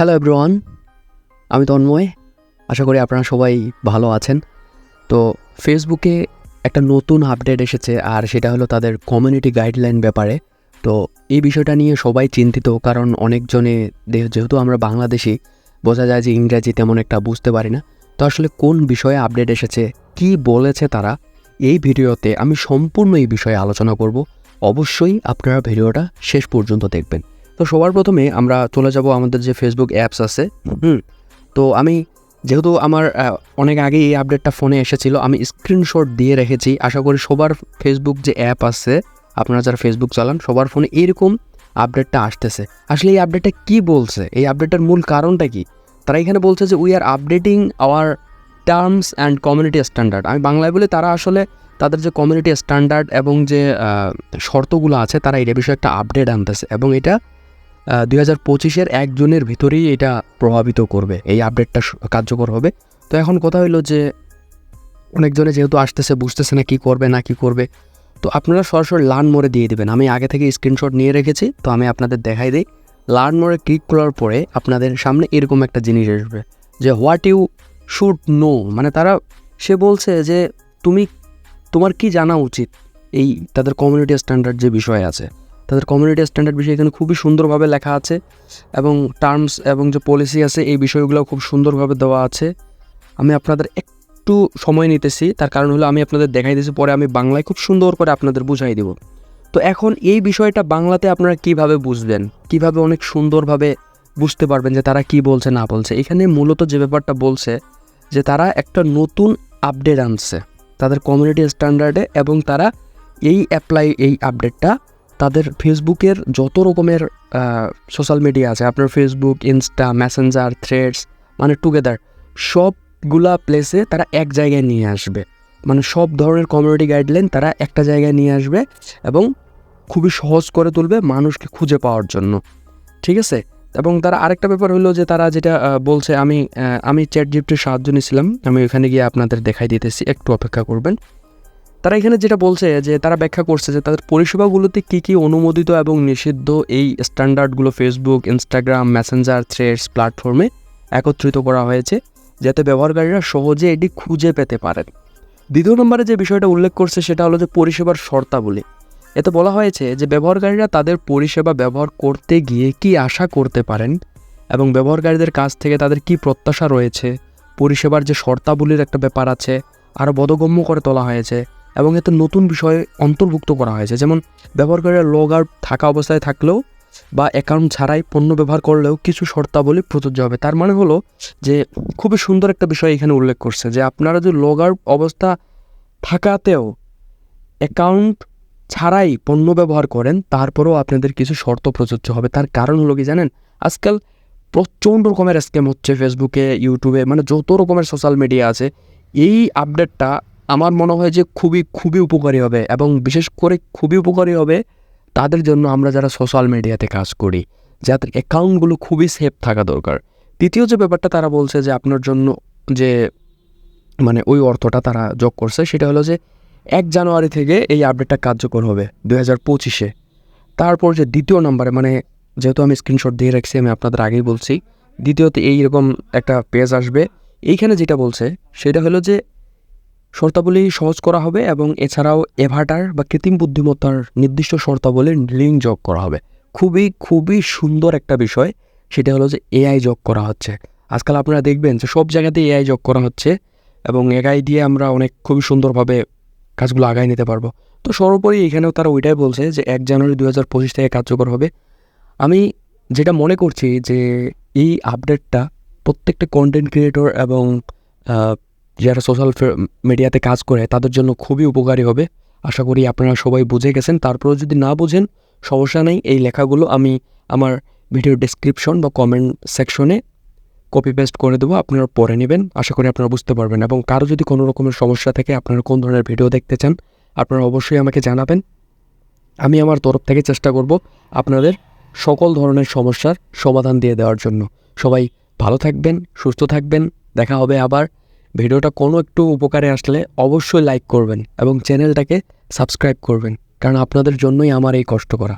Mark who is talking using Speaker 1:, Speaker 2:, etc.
Speaker 1: Hello everyone আমি তন্ময়। আশা করি আপনারা সবাই ভালো আছেন। তো ফেসবুকে একটা নতুন আপডেট এসেছে, আর সেটা হলো তাদের কমিউনিটি গাইডলাইন ব্যাপারে। তো এই বিষয়টা নিয়ে সবাই চিন্তিত, কারণ অনেকজনে যেহেতু আমরা বাংলাদেশি, বোঝা যায় যে ইংরাজি তেমন একটা বুঝতে পারি না। তো আসলে কোন বিষয়ে আপডেট এসেছে, কি বলেছে তারা, এই ভিডিওতে আমি সম্পূর্ণ এই বিষয়ে আলোচনা করব। অবশ্যই আপনারা ভিডিওটা শেষ পর্যন্ত দেখবেন। তো সবার প্রথমে আমরা চলে যাব আমাদের যে ফেসবুক অ্যাপস আছে, হুম? তো আমি যেহেতু আমার অনেক আগে এই আপডেটটা ফোনে এসেছিল, আমি স্ক্রিনশট দিয়ে রেখেছি। আশা করি সবার ফেসবুক যে অ্যাপ আছে, আপনারা যারা ফেসবুক চালান, সবার ফোনে এরকম আপডেটটা আসতেছে। আসলে এই আপডেটটা কি বলছে? এই আপডেটটার মূল কারণটা কি? তারা এখানে বলছে যে we are updating our terms and community standard আমি বাংলায় বলে, তারা আসলে তাদের যে কমিউনিটি স্ট্যান্ডার্ড এবং যে শর্তগুলো আছে, তারা এটা বিষয়ে একটা আপডেট আনতেছে। এবং এটা দুই হাজার পঁচিশের এক জুনের ভিতরেই এটা প্রভাবিত করবে। এই আপডেটটা কার্যকর হবে। তো এখন কথা হলো যে, অনেকজনে যেহেতু আসতেছে, বুঝতেছে না কী করবে, না কি করবে, তো আপনারা সরাসরি লার্ন মোড়ে দিয়ে দেবেন। আমি আগে থেকে স্ক্রিনশট নিয়ে রেখেছি, তো আমি আপনাদের দেখাই দিই। লার্ন মোড়ে ক্লিক করার পরে আপনাদের সামনে এরকম একটা জিনিস আসবে, যে হোয়াট ইউ শুড নো মানে তারা, সে বলছে যে, তুমি, তোমার কি জানা উচিত? এই তাদের কমিউনিটি স্ট্যান্ডার্ড যে বিষয় আছে। তাদের কমিউনিটি স্ট্যান্ডার্ড বিষয় এখানে খুবই সুন্দরভাবে লেখা আছে এবং টার্মস এবং যে পলিসি আছে, এই বিষয়গুলো খুব সুন্দরভাবে দেওয়া আছে। আমি আপনাদের একটু সময় নিতেছি, তার কারণ হলো আমি আপনাদের দেখাই দিয়েছি, পরে আমি বাংলায় খুব সুন্দর করে আপনাদের বুঝাই দিব। তো এখন এই বিষয়টা বাংলাতে আপনারা কীভাবে বুঝবেন? কীভাবে অনেক সুন্দরভাবে বুঝতে পারবেন যে তারা কি বলছে, না বলছে? এখানে মূলত যে ব্যাপারটা বলছে যে তারা একটা নতুন আপডেট আনছে। তাদের কমিউনিটি স্ট্যান্ডার্ডে এবং তারা এই অ্যাপ্লাই এই আপডেটটা তাদের ফেসবুকের যত রকমের সোশ্যাল মিডিয়া আছে, আপনার ফেসবুক ইনস্টা মেসেঞ্জার থ্রেডস মানে টুগেদার সবগুলা প্লেসে তারা এক জায়গায় নিয়ে আসবে। মানে সব ধরনের কমিউনিটি গাইডলাইন তারা একটা জায়গায় নিয়ে আসবে এবং খুবই সহজ করে তুলবে মানুষকে খুঁজে পাওয়ার জন্য। ঠিক আছে? এবং তারা আরেকটা ব্যাপার হলো যে তারা যেটা বলছে, আমি আমি চ্যাট জিপটির সাহায্য নিয়েছিলাম। আমি ওখানে গিয়ে আপনাদের দেখাই দিতেছি, একটু অপেক্ষা করবেন। তারা এখানে যেটা বলছে যে তারা ব্যাখ্যা করছে যে তাদের পরিষেবাগুলোতে কী কী অনুমোদিত এবং নিষিদ্ধ এই স্ট্যান্ডার্ডগুলো ফেসবুক ইনস্টাগ্রাম মেসেঞ্জার থ্রেডস প্ল্যাটফর্মে একত্রিত করা হয়েছে, যাতে ব্যবহারকারীরা সহজে এটি খুঁজে পেতে পারেন। দ্বিতীয় নম্বরে যে বিষয়টা উল্লেখ করছে সেটা হলো যে পরিষেবার শর্তাবলী। এতে বলা হয়েছে যে ব্যবহারকারীরা তাদের পরিষেবা ব্যবহার করতে গিয়ে কি আশা করতে পারেন এবং ব্যবহারকারীদের কাছ থেকে তাদের কি প্রত্যাশা রয়েছে, পরিষেবার যে শর্তাবলীর একটা ব্যাপার আছে আরও বোধগম্য করে তোলা হয়েছে এবং এতে নতুন বিষয় অন্তর্ভুক্ত করা হয়েছে। যেমন, ব্যবহারকারীরা লগ আউট থাকা অবস্থায় থাকলেও বা অ্যাকাউন্ট ছাড়াই পণ্য ব্যবহার করলেও কিছু শর্তাবলী প্রযোজ্য হবে। তার মানে হলো যে, খুবই সুন্দর একটা বিষয় এখানে উল্লেখ করছে যে, আপনারা যদি লগ আউট অবস্থা থাকাতেও অ্যাকাউন্ট ছাড়াই পণ্য ব্যবহার করেন, তারপরেও আপনাদের কিছু শর্ত প্রযোজ্য হবে। তার কারণ হলো কি জানেন? আজকাল প্রচণ্ড রকমের স্ক্যাম হচ্ছে ফেসবুকে ইউটিউবে মানে যত রকমের সোশ্যাল মিডিয়া আছে, এই আপডেটটা আমার মনে হয় যে খুবই খুবই উপকারী হবে এবং বিশেষ করে খুবই উপকারী হবে তাদের জন্য আমরা যারা সোশ্যাল মিডিয়াতে কাজ করি, যাদের অ্যাকাউন্টগুলো খুবই সেফ থাকা দরকার। দ্বিতীয় যে ব্যাপারটা তারা বলছে যে আপনার জন্য যে মানে ওই অর্থটা তারা যোগ করছে, সেটা হলো যে এক জানুয়ারি থেকে এই আপডেটটা কার্যকর হবে দু হাজার পঁচিশে। তারপর যে দ্বিতীয় নম্বরে মানে যেহেতু আমি স্ক্রিনশট দিয়ে রাখছি, আমি আপনাদের আগেই বলছি, দ্বিতীয়ত এইরকম একটা পেজ আসবে। এইখানে যেটা বলছে, সেটা হলো যে শর্তাবলী সহজ করা হবে এবং এছাড়াও এভাটার বা কৃত্রিম বুদ্ধিমত্তার নির্দিষ্ট শর্তাবলীর লিঙ্ক যোগ করা হবে। খুবই খুবই সুন্দর একটা বিষয়, সেটা হলো যে এআই যোগ করা হচ্ছে। আজকাল আপনারা দেখবেন যে সব জায়গাতে এআই যোগ করা হচ্ছে এবং এআই দিয়ে আমরা অনেক খুবই সুন্দরভাবে কাজগুলো আগায় নিতে পারব। তো সর্বোপরি এখানেও তারা ওইটাই বলছে যে এক জানুয়ারি দু হাজার পঁচিশ থেকে কার্যকর হবে। আমি যেটা মনে করছি যে এই আপডেটটা প্রত্যেকটা কন্টেন্ট ক্রিয়েটর এবং যারা সোশ্যাল মিডিয়াতে কাজ করে, তাদের জন্য খুবই উপকারী হবে। আশা করি আপনারা সবাই বুঝে গেছেন। তারপরেও যদি না বুঝেন, সমস্যা নেই। এই লেখাগুলো আমি আমার ভিডিও ডেসক্রিপশন বা কমেন্ট সেকশনে কপি পেস্ট করে দেবো। আপনারা পড়ে নেবেন। আশা করি আপনারা বুঝতে পারবেন। এবং কারও যদি কোনো রকমের সমস্যা থাকে, আপনারা কোন ধরনের ভিডিও দেখতে চান, আপনারা অবশ্যই আমাকে জানাবেন। আমি আমার তরফ থেকে চেষ্টা করব আপনাদের সকল ধরনের সমস্যার সমাধান দিয়ে দেওয়ার জন্য। সবাই ভালো থাকবেন, সুস্থ থাকবেন। দেখা হবে আবার। ভিডিওটা কোনো একটু উপকারে আসলে অবশ্যই লাইক করবেন এবং চ্যানেলটাকে সাবস্ক্রাইব করবেন, কারণ আপনাদের জন্যই আমার এই কষ্ট করা।